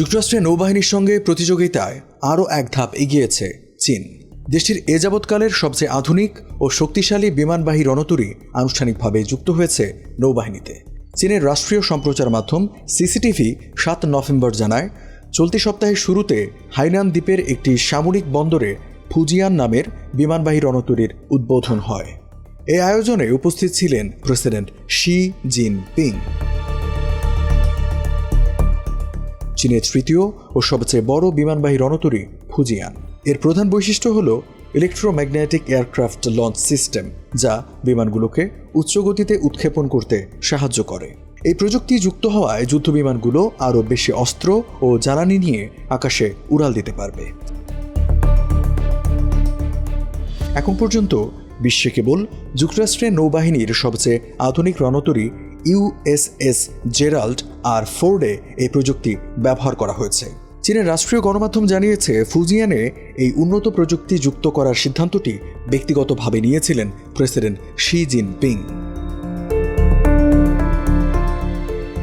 যুক্তরাষ্ট্রের নৌবাহিনীর সঙ্গে প্রতিযোগিতায় আরও এক ধাপ এগিয়েছে চীন। দেশটির এ যাবৎকালের সবচেয়ে আধুনিক ও শক্তিশালী বিমানবাহী রণতরী আনুষ্ঠানিকভাবে যুক্ত হয়েছে নৌবাহিনীতে। চীনের রাষ্ট্রীয় সম্প্রচার মাধ্যম সিসিটিভি সাত নভেম্বর জানায়, চলতি সপ্তাহের শুরুতে হাইনান দ্বীপের একটি সামরিক বন্দরে ফুজিয়ান নামের বিমানবাহী রণতরীর উদ্বোধন হয়। এই আয়োজনে উপস্থিত ছিলেন প্রেসিডেন্ট শি জিন চীনের তৃতীয় ও সবচেয়ে বড় বিমানবাহী রণতরী ফুজিয়ান। এর প্রধান বৈশিষ্ট্য হল ইলেকট্রোম্যাগনেটিক এয়ারক্রাফট লঞ্চ সিস্টেম যা বিমানগুলোকে উচ্চগতিতে উৎক্ষেপণ করতে সাহায্য করে। এই প্রযুক্তি যুক্ত হওয়ায় যুদ্ধবিমানগুলো আরও বেশি অস্ত্র ও জ্বালানি নিয়ে আকাশে উড়াল দিতে পারবে। এখন পর্যন্ত বিশ্বে কেবল যুক্তরাষ্ট্রের নৌবাহিনীর সবচেয়ে আধুনিক রণতরী ইউএসএস জেরাল্ড আর ফোর্ডে এই প্রযুক্তি ব্যবহার করা হয়েছে। চীনের রাষ্ট্রীয় গণমাধ্যম জানিয়েছে, ফুজিয়ানে এই উন্নত প্রযুক্তি যুক্ত করার সিদ্ধান্তটি ব্যক্তিগতভাবে নিয়েছিলেন প্রেসিডেন্ট শি জিন পিং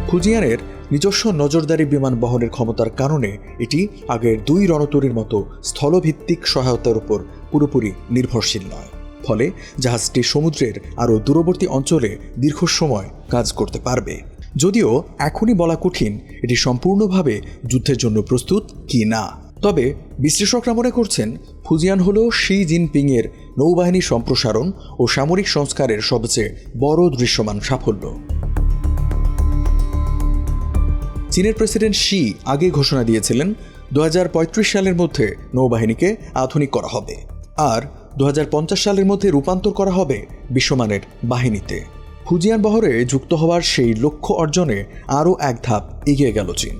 ফুজিয়ানের নিজস্ব নজরদারি বিমান বহনের ক্ষমতার কারণে এটি আগের দুই রণতরীর মতো স্থলভিত্তিক সহায়তার উপর পুরোপুরি নির্ভরশীল নয়। ফলে জাহাজটি সমুদ্রের আরও দূরবর্তী অঞ্চলে দীর্ঘ সময় কাজ করতে পারবে। যদিও এখনই বলা কঠিন এটি সম্পূর্ণভাবে যুদ্ধের জন্য প্রস্তুত কি না। তবে বিশ্লেষকরা মনে করছেন, ফুজিয়ান হল শি জিনপিংয়ের নৌবাহিনী সম্প্রসারণ ও সামরিক সংস্কারের সবচেয়ে বড় দৃশ্যমান সাফল্য। চীনের প্রেসিডেন্ট শি আগে ঘোষণা দিয়েছিলেন দু হাজার পঁয়ত্রিশ সালের মধ্যে নৌবাহিনীকে আধুনিক করা হবে। আর দু হাজার পঞ্চাশ সালের মধ্যে রূপান্তর করা হবে বিশ্বমানের বাহিনীতে। ফুজিয়ান বহরে যুক্ত হওয়ার সেই লক্ষ্য অর্জনে আরও এক ধাপ এগিয়ে গেল চীন।